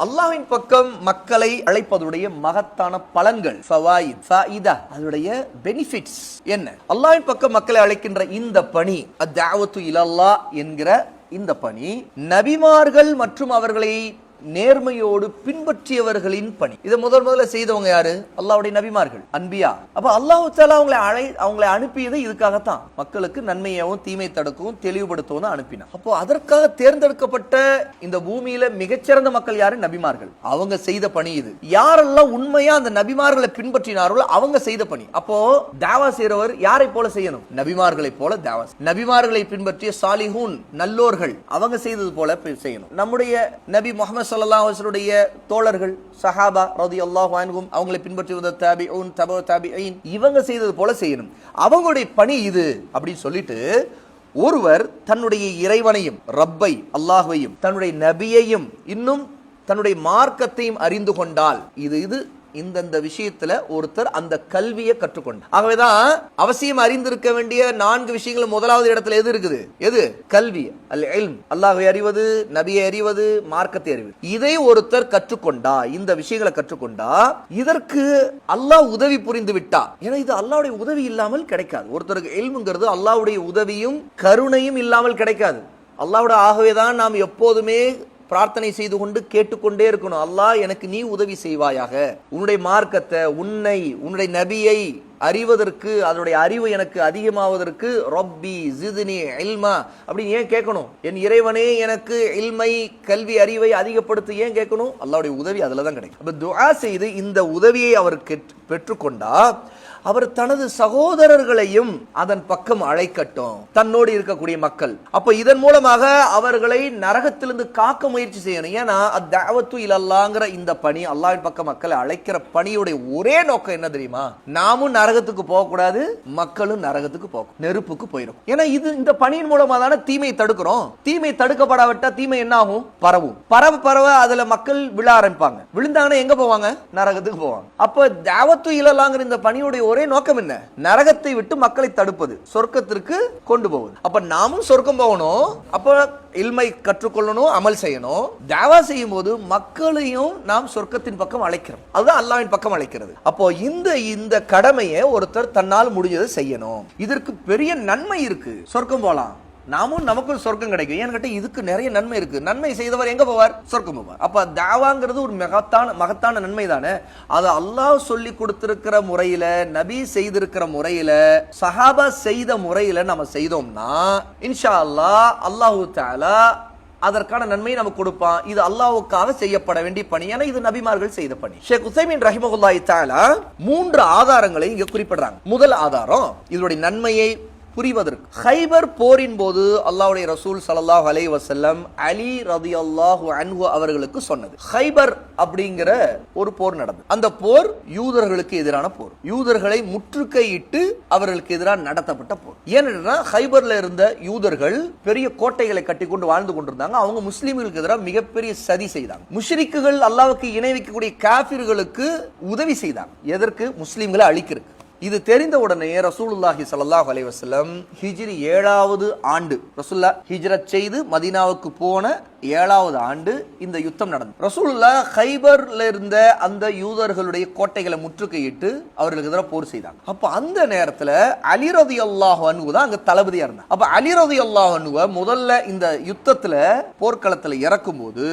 அல்லாஹ்வின் பக்கம் மக்களை அழைப்பதுடைய மகத்தான பலன்கள் அதனுடைய பெனிஃபிட்ஸ் என்ன? அல்லாஹ்வின் பக்கம் மக்களை அழைக்கின்ற இந்த பணி அத்தாவத்து இலல்லா என்கிற இந்த பணி நபிமார்கள் மற்றும் அவர்களை நேர்மையோடு பின்பற்றியவர்களின் பணி. இதை முதல் முதல்ல செய்தவங்க யாரு? அல்லாவுடைய நபிமார்கள் அன்பியா. அப்ப அல்லாஹ் தாலா அவங்களை அழை அவங்களை அனுப்பியது இதுக்காகத்தான். மக்களுக்கு நன்மையாகவும் தீமை தடுக்கவும் தெளிவுபடுத்தவும் தான் அப்போ அதற்காக தேர்ந்தெடுக்கப்பட்ட இந்த பூமியில மிகச்சிறந்த மக்கள் யாரு? நபிமார்கள். அவங்க செய்த பணி இது. யாரெல்லாம் உண்மையா அந்த நபிமார்களை பின்பற்றினார்களோ அவங்க செய்த பணி. அப்போ தாவா செய்யறவர் யாரை போல செய்யணும்? நபிமார்களை போல தாவா நபிமார்களை பின்பற்றிய சாலிஹூன் நல்லோர்கள் அவங்க செய்தது போல செய்யணும். நம்முடைய நபி முகமது சல்லா அலைஹி தோழர்கள் சஹாபா ரலியல்லாஹு அன்ஹும் அவங்களை பின்பற்றி வந்த தாபிஊன் தபு தாபிஈன் இவங்க செய்தது போல செய்யணும். அவங்களுடைய பணி இது அப்படின்னு சொல்லிட்டு ஒருவர் தன்னுடைய இறைவனையும் ரப்பை அல்லாஹையும் தன்னுடைய நபியையும் இன்னும் தன்னுடைய மார்க்கத்தையும் அறிந்து கொண்டால் இது இது இந்தந்த விஷயத்துல ஒருத்தர் அந்த கல்வியை கற்றுக்கொண்டார். ஆகவேதான் அவசியம் அறிந்திருக்க வேண்டிய நான்கு விஷயங்கள் முதலாவது இடத்துல எது இருக்குது? எது? கல்வி. அல் எல்ம் அல்லாஹை அறிவது நபியை அறிவது மார்க்கத்தை அறிவது. இதை ஒருத்தர் கற்றுக்கொண்டா இந்த விஷயங்களை கற்றுக்கொண்டா இதற்கு அல்லாஹ் உதவி புரிந்து விட்டா ஏன்னா இது அல்லாவுடைய உதவி இல்லாமல் கிடைக்காது. ஒருத்தருக்கு எல்முங்கிறது அல்லாவுடைய உதவியும் கருணையும் இல்லாமல் கிடைக்காது. அல்லாவோட ஆகவே தான் நாம் எப்போதுமே பிரார்த்தனை செய்து கொண்டு கேட்டுக்கொண்டே இருக்கணும். அல்லாஹ் எனக்கு நீ உதவி செய்வாயாக. உன்னுடைய மார்க்கத்தை உன்னை உன்னுடைய நபியை அறிவதற்கு அதனுடைய அறிவு எனக்கு அதிகமாவதற்கு ரொப்பி ஜிதுனி இல்மா. அப்படின்னு ஏன் கேட்கணும்? என் இறைவனே எனக்கு இல்மை கல்வி அறிவை அதிகப்படுத்தி ஏன் கேட்கணும்? அல்லாவுடைய உதவி அதில் தான் கிடைக்கும். அப்போ துவா செய்து இந்த உதவியை அவர் கெட்- பெற்றுக்கொண்டா அவர் தனது சகோதரர்களையும் அதன் பக்கம் அழைக்கட்டும். தன்னோடு இருக்கக்கூடிய மக்கள். அப்ப இதன் மூலமாக அவர்களை நரகத்திலிருந்து காக்க முயற்சி செய்யணும். ஏன்னா அத்தாவத்து இந்த பணி அல்லாவின் பக்கம் மக்களை அழைக்கிற பணியுடைய ஒரே நோக்கம் என்ன தெரியுமா? நாமும் நரகத்துக்கு போகக்கூடாது மக்களும் நரகத்துக்கு போகும் நெருப்புக்கு போயிடும் ஏன்னா இது இந்த பணியின் மூலமா தானே தீமையை தடுக்கிறோம். தீமை தடுக்கப்படாவிட்டா தீமை என்ன ஆகும்? பரவும். பரவ பரவ அதுல மக்கள் விழ ஆரம்பிப்பாங்க. விழுந்தாங்கன்னா எங்க போவாங்க? நரகத்துக்கு போவாங்க. அப்ப தாவத்து இல்லலாங்கிற இந்த பணியுடைய ஒரே நோக்கம் என்ன? நரகத்தை விட்டு மக்களை தடுப்பது சொர்க்கத்திற்கு கொண்டு போவது. அப்ப நாமும் சொர்க்கம் போகணும் அப்ப இல்மை கற்றுக்கொள்ளணும் அமல் செய்யணும். தாவா செய்யும் போது மக்களையும் நாம் சொர்க்கத்தின் பக்கம் அழைக்கிறோம். அதுதான் அல்லாவின் பக்கம் அழைக்கிறது. அப்போ இந்த இந்த கடமையை ஒருத்தர் தன்னால் முடிஞ்சதை செய்யணும். இதற்கு பெரிய நன்மை இருக்கு. சொர்க்கம் போலாம் நாமும் நமக்கும் சொர்க்கம் கிடைக்கும். ஏன்னு கேட்டால் இதுக்கு நிறைய நன்மை இருக்கு. நன்மை செய்தவர் எங்க போவார்? சொர்க்கம் போவார். அப்ப தாவாங்கிறது ஒரு மகத்தான மகத்தான நன்மை தானே? அதை அல்லாஹ் சொல்லி கொடுத்திருக்கிற முறையில நபி செய்திருக்கிற முறையில சஹாபா செய்த முறையில நம்ம செய்தோம்னா இன்ஷா அல்லாஹ் அல்லாஹு தாலா அதற்கான நன்மையை நமக்கு கொடுப்பான். இது அல்லாவுக்காக செய்யப்பட வேண்டிய பணி. ஏன்னா இது நபிமார்கள் செய்த பணி. ஷேக் உசைமின் ரஹிமகுல்லாய் தாலா மூன்று ஆதாரங்களை இங்க குறிப்பிடுறாங்க. முதல் ஆதாரம் இதனுடைய நன்மையை புரிவதற்கு. ஹைபர் போரின் போது அல்லாவுடைய ரசூல் சலல்லாஹ் அலை வசல்லம் அலி ரலியல்லாஹு அன்ஹு அவர்களுக்கு சொன்னது. ஹைபர் அப்படிங்கிற ஒரு போர் நடந்தது. அந்த போர் யூதர்களுக்கு எதிரான போர். யூதர்களை முற்றுகையிட்டு அவர்களுக்கு எதிராக நடத்தப்பட்ட போர். ஏன்னா ஹைபர்ல இருந்த யூதர்கள் பெரிய கோட்டைகளை கட்டிக்கொண்டு வாழ்ந்து கொண்டிருந்தாங்க. அவங்க முஸ்லீம்களுக்கு எதிராக மிகப்பெரிய சதி செய்தாங்க. முஷ்ரிக்குகள் அல்லாவுக்கு இணை வைக்கக்கூடிய காபிர்களுக்கு உதவி செய்தாங்க. எதற்கு? முஸ்லீம்களை அழிக்கிறதுக்கு. இது தெரிந்த உடனே ரசூலுல்லாஹி சல்லாஹ் அலைஹி ஹிஜ்ரி ஏழாவது ஆண்டு ரசூல்லா ஹிஜ்ரத் செய்து மதீனாவுக்கு போன ஏழாவது ஆண்டு இந்த யுத்தம் நடந்தது. ரசூலுல்லா ஹைபர்ல இருந்த அந்த யூதர்களுடைய கோட்டைகளை முற்றுகையிட்டு அவர்களுக்கு எதிராக போர் செய்தாங்க. அப்ப அந்த நேரத்துல அலிரதி அல்லாஹ் அன்ஹு தான் அங்க தளபதியா இருந்தாங்க அப்ப அலிரதி அல்லாஹ் அன்ஹுவ முதல்ல இந்த யுத்தத்துல போர்க்களத்துல இறக்கும்போது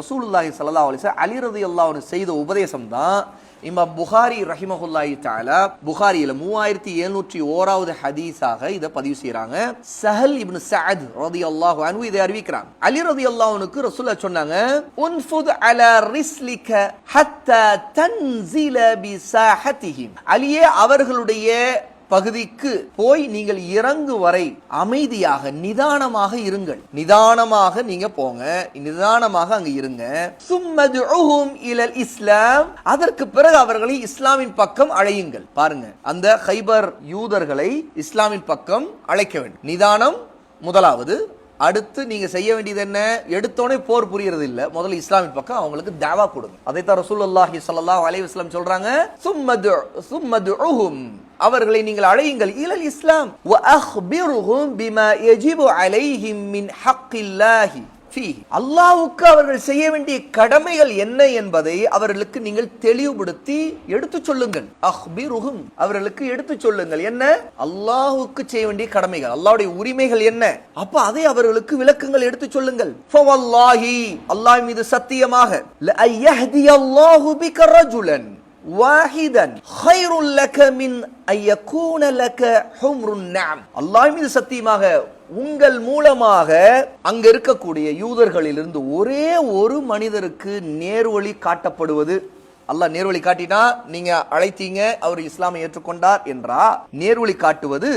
ரசூலுல்லாஹி ஸல்லல்லாஹு அலைஹி அலிரதி அல்லாஹ் செய்த உபதேசம் தான் இமாம் புகாரி ரஹிமஹுல்லாஹி தஆலா புகாரியில மூவாயிரத்தி எழுநூற்றி ஓராவது ஹதீஸாக இதை பதிவு செய்றாங்க. சஹல் இப்னு சஅத் ரலியல்லாஹு அன்ஹு இதை அறிவிக்கிறாங்க அலி ரலியல்லாஹு அன்ஹுக்கு ரசூலுல்லாஹ் சொன்னாங்க உன்ஃபுத் அல ரிஸ்லிக ஹத்தா தன்சில பி சாஹதிஹிம் அலியே அவர்களுடைய பகுதிக்கு போய் நீங்கள் இறங்கு வரை அமைதியாக நிதானமாக இருங்கள். நிதானமாக நீங்க போங்க. நிதானமாக அங்க இருங்க. சும்மதுஹும் இலல் இஸ்லாம். அதற்கு பிறகு அவர்களை இஸ்லாமின் பக்கம் அழையுங்கள். பாருங்க அந்த ஹைபர் யூதர்களை இஸ்லாமின் பக்கம் அழைக்க வேண்டும். நிதானம் முதலாவது. அடுத்து நீங்க செய்ய வேண்டியது என்ன? எடுத்தோடனே போர் புரியறது இல்ல முதல்ல இஸ்லாமின் பக்கம் அவங்களுக்கு தாவா கொடுங்க. அதைத்தான் ரசூலுல்லாஹி ஸல்லல்லாஹு அலைஹி அலைவாஸ்லாம் சொல்றாங்க சும்மது உஹும் அவர்களை நீங்கள் அழையுங்கள் இலல் இஸ்லாம். வ அக்பிருஹும் பிமா யஜிபு அலைஹிம் மின் ஹக்கில்லாஹி. அல்லாவுக்கு அவர்கள் செய்ய வேண்டிய கடமைகள் என்ன என்பதை அவர்களுக்கு நீங்கள் தெளிவுபடுத்தி எடுத்துச் சொல்லுங்கள். அஹ்பிருகும் அவர்களுக்கு எடுத்துச் சொல்லுங்கள். என்ன? அல்லாஹுக்கு செய்ய வேண்டிய கடமைகள். அல்லாவுடைய உரிமைகள் என்ன? அப்ப அதை அவர்களுக்கு விளக்கங்கள் எடுத்துச் சொல்லுங்கள். ஃபவல்லாஹி. அல்லாஹ் மீது சத்தியமாக. லஅய்யஹ்தியல்லாஹு பிக ரஜுலன் வாஹிதன் ஹைருல் லக மின் ஐயகூன லக ஹும்ருன் நஅம் அல்லாஹ் மீது சத்தியமாக உங்கள் மூலமாக அங்க இருக்கக்கூடிய யூதர்களிலிருந்து ஒரே ஒரு மனிதருக்கு நேர்வழி காட்டப்படுவது. அல்லாஹ் நேர்வழி காட்டினா நீங்க அழைத்தீங்க அவர் இஸ்லாமை ஏற்றுக்கொண்டார் என்றா நேர்வழி காட்டுவது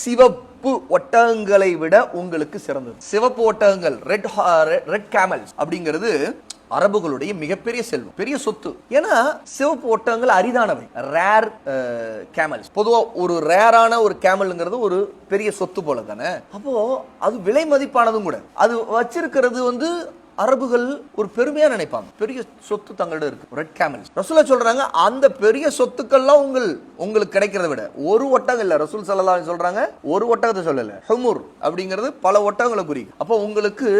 சிவப்பு ஒட்டகங்களை விட உங்களுக்கு சிறந்தது. சிவப்பு ஒட்டகங்கள் ரெட் ரெட் கேமல்ஸ் அப்படிங்கிறது அரபுகளுடைய மிகப்பெரிய செல்வம் பெரிய சொத்து. ஏன்னா சிவப்பு ஒட்டகங்கள் அரிதானவை. ரேர் கேமல்ஸ் பொதுவாக ஒரு ரேரான ஒரு கேமல்ங்கிறது ஒரு பெரிய சொத்து போல தானே அப்போ அது விலை மதிப்பானதும் கூட. அது வச்சிருக்கிறது வந்து அரபுகள் ஒரு பெருமையா நினைப்பாங்க. பெரிய சொத்து தங்களிடம் இருக்கு. ரெட் கேமல்ஸ் ரசூலா சொல்றாங்க அந்த பெரிய சொத்துக்கள்லாம் உங்கள் உங்களுக்கு கிடைக்கிறத விட. ஒரு ஒட்டகம் இல்ல. ரசூல் சல்லா சொல்றாங்க ஒரு ஒட்டகத்தை சொல்லல. ஹுமுர் அப்படிங்கிறது பல ஒட்டகங்களை குறிக்கும். அப்போ உங்களுக்கு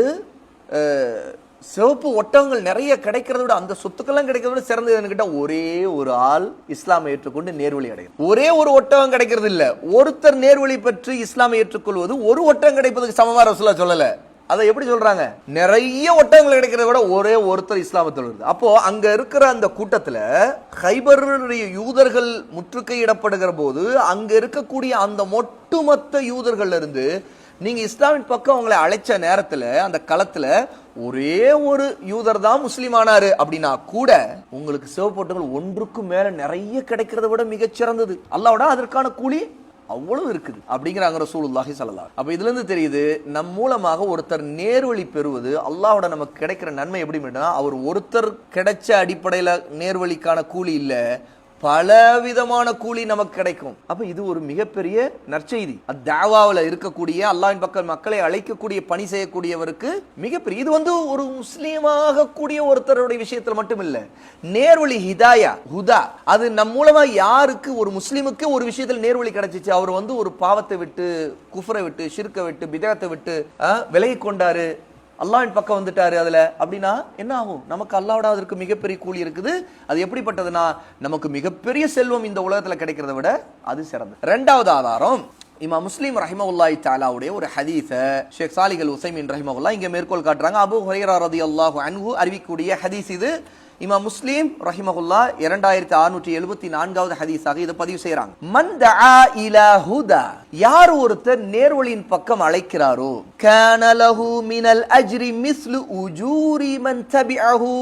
uh, சிவப்பு ஒட்டகங்கள் நிறைய கிடைக்கிறத விட அந்த சொத்துக்கெல்லாம் கிடைக்கிறத விட சிறந்தது என்னன்னு ஒரே ஒரு ஆள் இஸ்லாமை ஏற்றுக்கொண்டு நேர்வழி அடையும். ஒரே ஒரு ஒட்டகம் கிடைக்கிறது இல்ல. ஒருத்தர் நேர்வழி பெற்று இஸ்லாமை ஏற்றுக்கொள்வது ஒரு ஒட்டகம் கிடைப்பதுக்கு சமமா ரசூலா சொல்லல. அதை எப்படி சொல்றாங்க? நிறைய ஒட்டகங்கள் கிடைக்கிறத விட ஒரே ஒருத்தர் இஸ்லாமத்தில் வருது அப்போ அங்க இருக்கிற அந்த கூட்டத்துல ஹைபருடைய யூதர்கள் முற்றுகையிடப்படுகிற போது அங்க இருக்கக்கூடிய அந்த ஒட்டுமொத்த யூதர்கள்ல இருந்து நீங்க இஸ்லாமின் பக்கம் அவங்களை அழைச்ச நேரத்துல அந்த களத்துல ஒரே ஒரு யூதர் தான் முஸ்லீம் ஆனாரு அப்படின்னா கூட உங்களுக்கு சிவப்போட்டுகள் ஒன்றுக்கும் மேல நிறைய கிடைக்கிறத விட மிகச்சிறந்தது அல்லாவோட அதற்கான கூலி அவ்வளவு இருக்குது அப்படிங்கிறாங்க ரசூலுல்லாஹி சொல்லலாம் அப்ப இதுல இருந்து தெரியுது நம் மூலமாக ஒருத்தர் நேர்வழி பெறுவது அல்லாவோட நமக்கு கிடைக்கிற நன்மை எப்படி அவர் ஒருத்தர் கிடைச்ச அடிப்படையில நேர்வழிக்கான கூலி இல்லை பல விதமான கூலி நமக்கு கிடைக்கும். அப்ப இது ஒரு மிகப்பெரிய நற்செய்தி. அத்தாவாவில் இருக்கக்கூடிய அல்லாவின் பக்கம் மக்களை அழைக்கக்கூடிய பணி செய்யக்கூடியவருக்கு மிகப்பெரிய இது வந்து ஒரு முஸ்லீமாக கூடிய ஒருத்தருடைய விஷயத்துல மட்டும் இல்ல நேர்வழி ஹிதாயா ஹுதா அது நம் மூலமா யாருக்கு ஒரு முஸ்லீமுக்கு ஒரு விஷயத்தில் நேர்வழி கிடைச்சிச்சு அவர் வந்து ஒரு பாவத்தை விட்டு குஃபரை விட்டு சிறுக்கை விட்டு பிதகத்தை விட்டு விலகி கொண்டாரு. அல்லாவின் பக்கம் வந்துட்டாரு அதுல. அப்படின்னா என்ன ஆகும்? நமக்கு அல்லாவோட அதற்கு மிகப்பெரிய கூலி இருக்குது. அது எப்படிப்பட்டதுன்னா நமக்கு மிகப்பெரிய செல்வம் இந்த உலகத்துல கிடைக்கிறத விட அது சிறந்தது. ரெண்டாவது ஆதாரம் இமா முஸ்லீம் ரஹிமவுல்லாஹி தாலாவுடைய ஒரு ஹதீஸ ஷேக் சாலிகள் உசைமின் ரஹிமவுல்லா இங்க மேற்கோள் காட்டுறாங்க. அபு ஹொரைரா ரதி அல்லாஹு அன்ஹு அறிவிக்கக்கூடிய ஹதீஸ் இது. இமா முஸ்லீம் ரஹிமகுல்லா இரண்டாயிரத்தி அறுநூற்றி எழுபத்தி நான்காவது ஹதீஸாக இதை பதிவு செய்யறாங்க மந்த இலா ஹுதா யார் ஒருத்தர் நேர்வழியின் பக்கம் அழைக்கிறாரோ கனலஹூ மினல் அஜ்ரி மிஸ்லு உஜூரி மன் தபிஅஹு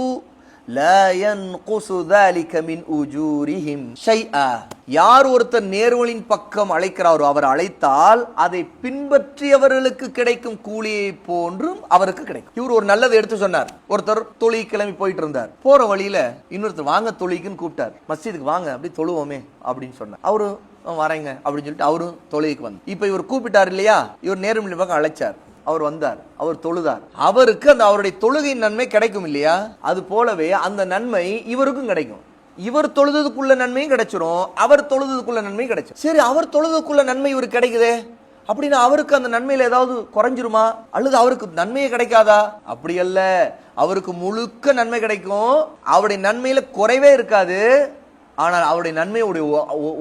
யார் ஒருத்தர் நேர்வழின் பக்கம் அழைக்கிறாரோ அவர் அழைத்தால் அதை பின்பற்றியவர்களுக்கு கிடைக்கும் கூலியை போன்றும் அவருக்கு கிடைக்கும். இவர் ஒரு நல்லது எடுத்து சொன்னார். ஒருத்தர் தொழில் கிளம்பி போயிட்டு இருந்தார். போற வழியில இன்னொருத்தர் வாங்க தொழிலுக்குன்னு கூப்பிட்டார். மஸ்ஜிதுக்கு வாங்க அப்படி தொழுவோமே அப்படின்னு சொன்னார். அவரு வரேங்க அப்படின்னு சொல்லிட்டு அவரும் தொழிலுக்கு வந்து இப்ப இவர் கூப்பிட்டார் இல்லையா? இவர் நேர்மொழி பக்கம் அழைச்சார். அவர் வந்தார் அவர் தொழுதார். அவருக்கு அந்த அவருடைய தொழுகையின் நன்மை கிடைக்கும் இல்லையா? அது போலவே அந்த நன்மை இவருக்கும் கிடைக்கும். இவர் தொழுதுக்குள்ள நன்மையும் கிடைச்சிரும் அவர் தொழுதுக்குள்ள நன்மையும் கிடைச்சிரும். சரி அவர் தொழுதுக்குள்ள நன்மை இவருக்கு கிடைக்குதே? அப்படின்னா அவருக்கு அந்த நன்மையில ஏதாவது குறைஞ்சிருமா? அல்லது அவருக்கு நன்மையே கிடைக்காதா? அப்படி அல்ல. அவருக்கு முழுக்க நன்மை கிடைக்கும். அவருடைய நன்மையில குறைவே இருக்காது. ஆனால் அவருடைய நன்மையுடைய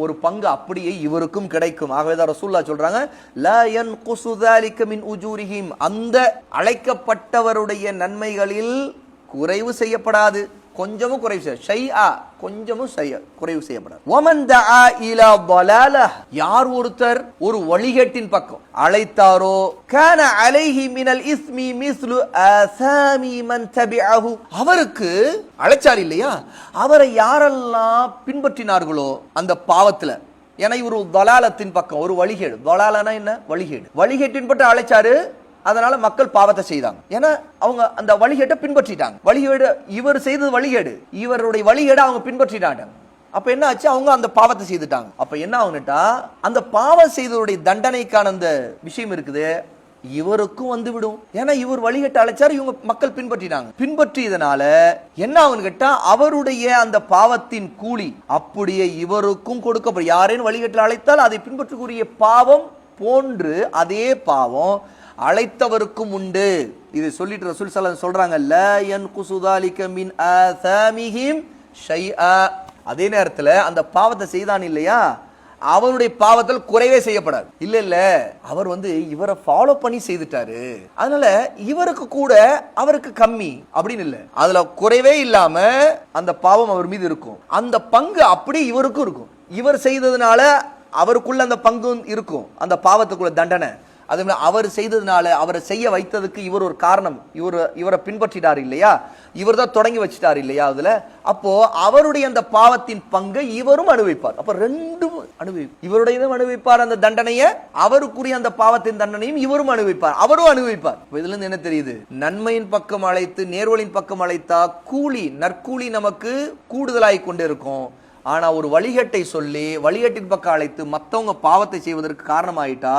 ஒரு பங்கு அப்படியே இவருக்கும் கிடைக்கும். ஆகவே தான் ரசூல்லா சொல்றாங்க லயன் குசுதாலிக்கமின் உஜூரிஹிம். அந்த அழைக்கப்பட்டவருடைய நன்மைகளில் குறைவு செய்யப்படாது. கொஞ்சமும் குறைவு செய்ய ஷைஆ கொஞ்சமும் செய்ய குறைவு செய்யப்படாது. ஓமன் த ஆ இலா பலால யார் ஒருத்தர் ஒரு வழிகேட்டின் பக்கம் அழைத்தாரோ கன அலைஹி மினல் இஸ்மி மிஸ்லு அசாமி மன் தபிஅஹு. அவருக்கு அழைச்சார் இல்லையா? அவரை யாரெல்லாம் பின்பற்றினார்களோ அந்த பாவத்துல. ஏன்னா இவர் தொலாலத்தின் பக்கம் ஒரு வழிகேடு. தொலாலனா என்ன? வழிகேடு. வழிகேட்டின் பட்டு அழைச்சாரு அதனால மக்கள் பாவத்தை செய்தாங்க. ஏன்னா அவங்க அந்த வழிகேட்டை பின்பற்றிட்டாங்க. வழிகேடு இவர் செய்தது வழிகேடு. இவருடைய வழிகேடை அவங்க பின்பற்றிட்டாங்க. அப்ப என்ன ஆச்சு? அவங்க அந்த பாவத்தை செய்துட்டாங்க. அப்ப என்ன ஆகுனுட்டா அந்த பாவம் செய்தவருடைய தண்டனைக்கான அந்த விஷயம் இருக்குது இவருக்கும் வந்து விடும். ஏன்னா இவர் வழிகட்ட அழைச்சார் இவங்க மக்கள் பின்பற்றினாங்க பின்பற்றியதனால என்ன ஆகுன்னு கேட்டா அவருடைய அந்த பாவத்தின் கூலி அப்படியே இவருக்கும் கொடுக்கப்படும். யாரேன்னு வழிகட்ட அழைத்தால் அதை பின்பற்றக்கூடிய பாவம் போன்று அதே பாவம் அழைத்தவருக்கும் உண்டு. இது சொல்லிட்டு ரசூல் சலம் சொல்றாங்க ல என் குசுதாலிக்க மின் அசமிஹிம் ஷைஆ. அதே நேரத்தில் அந்த பாவத்தை செய்தான் இல்லையா? அவனுடைய பாவத்தில் குறைவே செய்யப்படாது. இல்ல இல்ல அவர் வந்து இவரை ஃபாலோ பண்ணி செய்துட்டாரு. அதனால இவருக்கு கூட அவருக்கு கம்மி அப்படின்னு இல்ல. அதுல குறைவே இல்லாம அந்த பாவம் அவர் மீது இருக்கும். அந்த பங்கு அப்படி இவருக்கும் இருக்கும். இவர் செய்ததுனால அவருக்குள்ள அந்த பங்கும் இருக்கும். அந்த பாவத்துக்குள்ள தண்டனை. அதே மாதிரி அவர் செய்ததுனால அவரை செய்ய வைத்ததுக்கு இவர் ஒரு காரணம். இவர் இவரை பின்பற்றிட்டார் இல்லையா? இவர் தான் தொடங்கி வச்சிட்டார் இல்லையா அதுல? அப்போ அவருடைய அந்த பாவத்தின் பங்கை இவரும் அனுபவிப்பார். அப்ப ரெண்டும் அனுபவி இவருடையதும் அனுபவிப்பார் அந்த தண்டனையை அவருக்குரிய அந்த பாவத்தின் தண்டனையும் இவரும் அனுபவிப்பார். அவரும் அனுபவிப்பார். இதுல இருந்து என்ன தெரியுது? நன்மையின் பக்கம் அழைத்து நேர்வழின் பக்கம் அழைத்தா கூலி நற்கூலி நமக்கு கூடுதலாய் கொண்டு இருக்கும் ஆனா ஒரு வழிகட்டை சொல்லி வழிகட்டின் பக்கம் அழைத்து மத்தவங்க பாவத்தை செய்வதற்கு காரணமாயிட்டா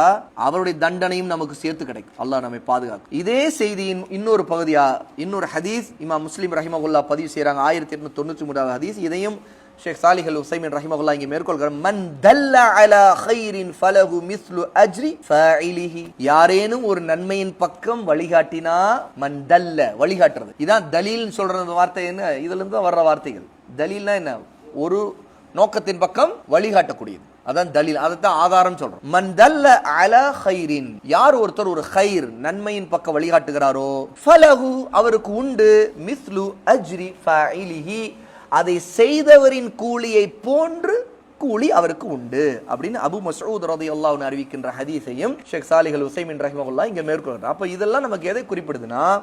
அவருடைய தண்டனையும் நமக்கு சேர்த்து கிடைக்கும். அல்லாஹ் நம்மை பாதுகாக்கும். இதே செய்தியின் இன்னொரு பகுதியா இன்னொரு ஹதீஸ் இமா முஸ்லீம் ரஹிமகுல்லா பதிவு செய்கிறாங்க ஆயிரத்தி எட்நூத்தி தொண்ணூற்றி மூணாவது ஹதீஸ். இதையும் ஷேக் சாலிஹல் உசைமின் ரஹிமகுல்லா இங்கே மேற்கொள்கிறார். மன் தல்ல அலா ஹைரின் ஃபலஹு மிஸ்லு அஜ்ரி ஃபஇலிஹி. யாரேனும் ஒரு நன்மையின் பக்கம் வழிகாட்டினா மன் தல்ல வழிகாட்டுறது. இதான் தலீல் சொல்ற வார்த்தை என்ன? இதுல இருந்து தான் வர்ற வார்த்தைகள். தலீல்னா என்ன? ஒரு நோக்கத்தின் பக்கம் வழிகாட்டக்கூடியது. அதான் தலில். அதைத்தான் ஆதாரம் சொல்றோம். மன் தல்ல அல ஹைரின் யார் ஒருத்தர் ஒரு ஹைர் நன்மையின் பக்கம் வழிகாட்டுகிறாரோ ஃபலஹு. அவருக்கு உண்டு. மிஸ்லு அஜ்ரி ஃபைலிஹி அதை செய்தவரின் கூலியை போன்று கூலி அவருக்கு உண்டு. அப்படின்னு அபு மசூத் ரதியல்லாஹு அன்ஹு அறிவிக்கின்ற ஹதீஸையும் ஷேக் சாலிகள் உசைமின் ரஹிமகுல்லா இங்கே மேற்கொள்கிறார். அப்போ இதெல்லாம் நமக்கு எதை குறிப்பிடுதுன்னா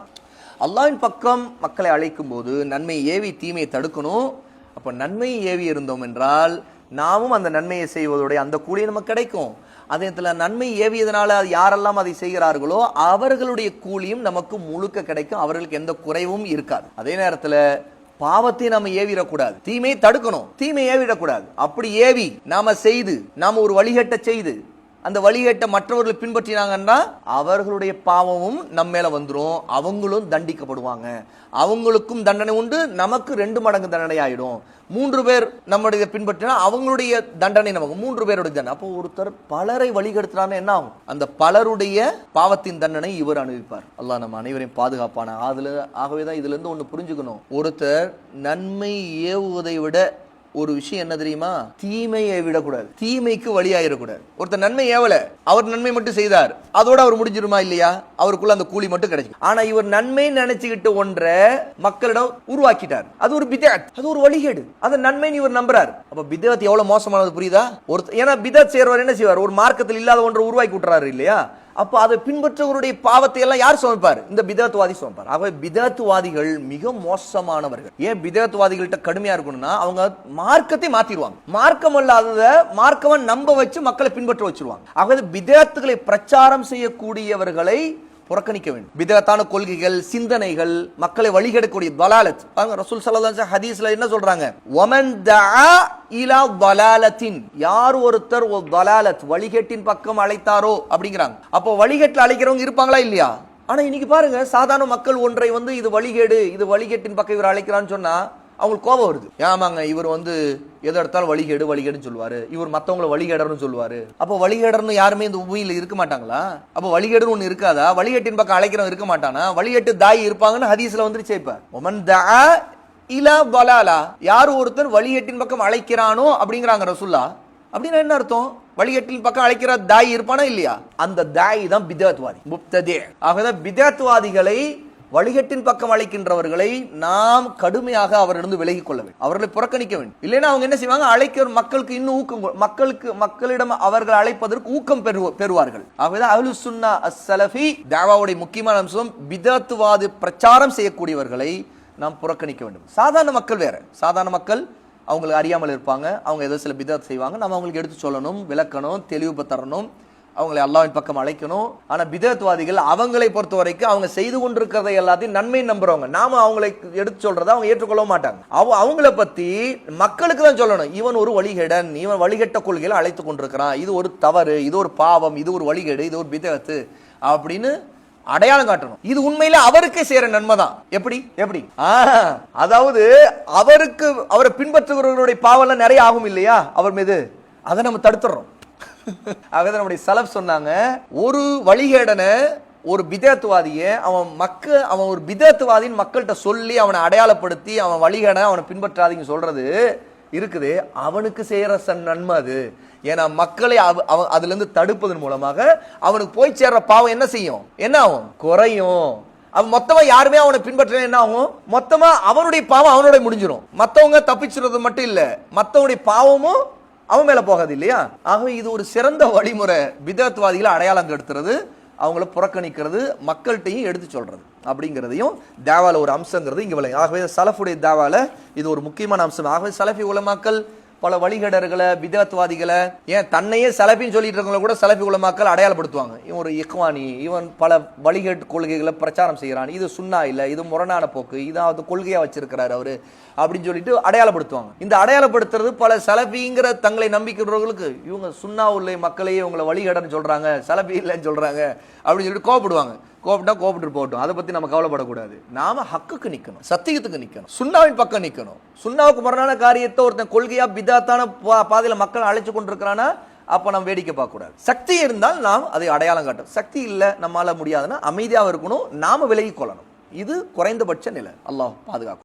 அல்லாவின் பக்கம் மக்களை அழைக்கும் போது நன்மை ஏவி தீமையை தடுக்கணும். அப்போ நன்மையை ஏவி இருந்தோம் என்றால் நாமும் அந்த நன்மையை செய்வதுடைய அந்த கூலி நமக்கு கிடைக்கும். அதே நேரத்தில் நன்மை ஏவியதனால அது யாரெல்லாம் அதை செய்கிறார்களோ அவர்களுடைய கூலியும் நமக்கு முழுக்க கிடைக்கும். அவர்களுக்கு எந்த குறைவும் இருக்காது. அதே நேரத்துல பாவத்தை நாம ஏவிடக்கூடாது. தீமையை தடுக்கணும். தீமை ஏவிடக்கூடாது. அப்படி ஏவி நாம செய்து நாம ஒரு வழிகட்ட செய்து அந்த வழிகேட்ட மற்றவர்கள் பின்பற்றினாங்கன்னா அவர்களுடைய பாவமும் நம்ம மேல வந்துடும் அவங்களும் தண்டிக்கப்படுவாங்க. அவங்களுக்கும் தண்டனை உண்டு. நமக்கு ரெண்டு மடங்கு தண்டனை ஆயிடும். மூன்று பேர் நம்முடைய பின்பற்றினா அவங்களுடைய தண்டனை நமக்கு. மூன்று பேருடைய தண்டனை. அப்போ ஒருத்தர் பலரை வழிகெடுத்துறான்னு என்ன ஆகும்? அந்த பலருடைய பாவத்தின் தண்டனை இவர் அனுபவிப்பார். அல்லாஹ் நம்ம அனைவரையும் பாதுகாப்பான அதுல ஆகவே தான் இதுல இருந்து ஒன்று புரிஞ்சுக்கணும். ஒருத்தர் நன்மை ஏவுவதை விட ஒரு விஷயம் என்ன தெரியுமா? தீமையை விடக்கூடாது. தீமைக்கு வழியாயிடக்கூடாது. ஒருத்தர் நன்மை ஏவல அவர் நன்மை மட்டும் செய்தார். அதோட அவர் முடிஞ்சிருமா இல்லையா? அவருக்குள்ள அந்த கூலி மட்டும் கிடைக்கும் ஆனா இவர் நன்மை நினைச்சுக்கிட்டு ஒன்றை மக்களிடம் உருவாக்கிட்டார். அது ஒரு பிதாத் அது ஒரு வழிகேடு. அந்த நன்மைன்னு இவர் நம்புறார். அப்ப பிதாத் எவ்வளவு மோசமானது புரியுதா? ஒரு ஏன்னா பிதாத் செய்றவர் என்ன செய்வார்? ஒரு மார்க்கத்தில் இல்லாத ஒன்றை உருவாக்கி விட்டுறாரு இல்லையா? அப்போ அதை பின்பற்றவருடைய பாவத்தை எல்லாம் யார் சமைப்பார்? இந்த பிதத்துவாதி சமைப்பார். ஆகவே பிதத்துவாதிகள் மிக மோசமானவர்கள். ஏன் பிதாத்துவாதிகள்கிட்ட கடுமையா இருக்கணும்னா அவங்க மார்க்கத்தை மாத்திடுவாங்க. மார்க்கம் அல்லாதத மார்க்கவன் நம்ப வச்சு மக்களை பின்பற்ற வச்சிருவாங்க. ஆகவே பிதத்துகளை பிரச்சாரம் செய்யக்கூடியவர்களை புறக்கணிக்க வேண்டும். விதத்தான கொள்கைகள் சிந்தனைகள் மக்களை வழிகெடக்கூடிய வலாலத் பாருங்க ரசூல் ஸல்லல்லாஹு ஹதீஸ்ல என்ன சொல்றாங்க? ஒமன் தஆ இலா தலாலத்தின். யார் ஒருத்தர் ஒரு வழிகேட்டின் பக்கம் அழைத்தாரோ அப்படிங்கிறாங்க. அப்போ வழிகேட்டில் அழைக்கிறவங்க இருப்பாங்களா இல்லையா? ஆனா இன்னைக்கு பாருங்க சாதாரண மக்கள் ஒன்றை வந்து இது வழிகேடு இது வழிகேட்டின் பக்கம் இவர் அழைக்கிறான்னு சொன்னா அவங்களுக்கு கோபம் வருது. ஏமாங்க இவர் வந்து எதை எடுத்தாலும் வழிகேடு வழிகேடுன்னு சொல்லுவாரு. இவர் மற்றவங்களை வழிகேடர்னு சொல்லுவாரு. அப்போ வழிகேடர்னு யாருமே இந்த பூமியில இருக்க மாட்டாங்களா? அப்போ வழிகேடுன்னு ஒன்று இருக்காதா? வழிகேட்டின் பக்கம் அழைக்கிறவன் இருக்க மாட்டானா? வழிகேட்டு தாய் இருப்பாங்கன்னு ஹதீஸ்ல வந்துருச்சு இப்ப. ஒமன் தா இலா பலாலா யார் ஒருத்தர் வழிகேட்டின் பக்கம் அழைக்கிறானோ அப்படிங்கிறாங்க ரசுல்லா. அப்படின்னா என்ன அர்த்தம்? வழிகட்டின் பக்கம் அழைக்கிற தாய் இருப்பானா இல்லையா? அந்த தாய் தான் பிதாத்வாதி. முப்ததே. ஆகதான் பிதாத்வாதிகளை வழிகட்டின் பக்கம் அழைக்கின்றவர்களை நாம் கடுமையாக அவரிடம் விலகிக் கொள்ள வேண்டும். அவர்களை புறக்கணிக்க வேண்டும். இல்லைன்னா அவங்க என்ன செய்வாங்க? அழைக்கிற மக்களுக்கு இன்னும் ஊக்கம் மக்களுக்கு மக்களிடம் அவர்கள் அழைப்பதற்கு ஊக்கம் பெறுவார்கள். ஆகவேதான் அஹ்லு சுன்னா அஸ்ஸலஃபி தாவாவுடைய முக்கியமான அம்சம் பிதத்துவாது பிரச்சாரம் செய்யக்கூடியவர்களை நாம் புறக்கணிக்க வேண்டும். சாதாரண மக்கள் வேற. சாதாரண மக்கள் அவங்களுக்கு அறியாமல் இருப்பாங்க. அவங்க ஏதோ சில பிதத் செய்வாங்க. நம்ம அவங்களுக்கு எடுத்து சொல்லணும் விளக்கணும் தெளிவு தரணும். அவங்களை அல்லாவின் பக்கம் அழைக்கணும். ஆனால் பிதத்வாதிகள் அவங்களை பொறுத்த வரைக்கும் அவங்க செய்து கொண்டிருக்கிறதை எல்லாத்தையும் நன்மை நம்புறவங்க. நாம அவங்களை எடுத்து சொல்றதை அவங்க ஏற்றுக்கொள்ள மாட்டாங்க. அவ அவங்கள பத்தி மக்களுக்கு தான் சொல்லணும். இவன் ஒரு வழிகேடன் இவன் வழிகட்ட கொள்கையில் அழைத்து கொண்டிருக்கிறான். இது ஒரு தவறு இது ஒரு பாவம் இது ஒரு வழிகேடு இது ஒரு பிதத்து அப்படின்னு அடையாளம் காட்டணும். இது உண்மையில அவருக்கே சேர நன்மை தான். எப்படி? எப்படி? அதாவது அவருக்கு அவரை பின்பற்றுகிறவர்களுடைய பாவம்லாம் நிறைய ஆகும் இல்லையா? அவர் மீது. அதை நம்ம தடுத்துறோம். ஆகவே நம்முடைய செலவு சொன்னாங்க ஒரு வழிகேடனை ஒரு பிதத்துவாதியை அவன் மக்க அவன் ஒரு பிதத்துவாதின்னு மக்கள்கிட்ட சொல்லி அவனை அடையாளப்படுத்தி அவன் வழிகட அவனை பின்பற்றாதீங்க சொல்றது இருக்குது. அவனுக்கு செய்யற சன் நன்மை அது. ஏன்னா மக்களை அவ அவன் அதுல இருந்து தடுப்பதன் மூலமாக அவனுக்கு போய் சேர்ற பாவம் என்ன செய்யும்? என்ன ஆகும்? குறையும். அவன் மொத்தமா யாருமே அவனை பின்பற்ற என்ன ஆகும்? மொத்தமா அவனுடைய பாவம் அவனோட முடிஞ்சிடும் மத்தவங்க தப்பிச்சுறது மட்டும் இல்ல. மத்தவனுடைய பாவமும் அவன் மேலே போகாது இல்லையா ஆகவே இது ஒரு சிறந்த வழிமுறை பிதத்வாதிகளை அடையாளம் கெடுத்துறது அவங்கள புறக்கணிக்கிறது மக்கள்கிட்டையும் எடுத்து சொல்கிறது அப்படிங்கிறதையும் தேவால ஒரு அம்சங்கிறது இங்க விளங்கு ஆகவே சலஃபுடைய தேவால இது ஒரு முக்கியமான அம்சம். ஆகவே சலஃபி உலமாக்கள் பல வழிகடர்களை விதத்துவாதிகளை ஏன் தன்னையே சலபின்னு சொல்லிட்டு இருக்கவங்கள கூட சலபி உலமாக்கள் அடையாளப்படுத்துவாங்க. இவன் ஒரு இக்வானி இவன் பல வழிகேட்டு கொள்கைகளை பிரச்சாரம் செய்கிறான். இது சுண்ணா இல்லை இது முரணான போக்கு இதாவது கொள்கையாக வச்சிருக்கிறாரு அவர் அப்படின்னு சொல்லிட்டு அடையாளப்படுத்துவாங்க. இந்த அடையாளப்படுத்துறது பல சலபிங்கிற தங்களை நம்பிக்கிறவர்களுக்கு இவங்க சுண்ணா உள்ள மக்களையே இவங்களை வழிகடன்னு சொல்கிறாங்க சலபி இல்லைன்னு சொல்கிறாங்க அப்படின்னு சொல்லிட்டு கோவப்படுவாங்க. கோபப்பட்டா கோபப்பட்டு போகட்டும். அதை பத்தி நம்ம கவலைப்படக்கூடாது. நாம ஹக்குக்கு நிக்கணும். சத்தியத்துக்கு நிக்கணும். சுண்ணாவின் பக்கம் நிக்கணும். சுண்ணாவுக்கு முரணான காரியத்தை ஒருத்தன் கொள்கையா பிதாத்தான பா- பாதையில மக்கள் அழைச்சு கொண்டிருக்கிறானா? அப்ப நம்ம வேடிக்கை பார்க்க கூடாது சக்தி இருந்தால் நாம் அதை அடையாளம் காட்டும் சக்தி இல்ல நம்மளால் முடியாதுன்னா அமைதியாக இருக்கணும். நாம விலகி கொள்ளணும். இது குறைந்தபட்ச நிலை. அல்லாஹ் பாதுகாக்கும்.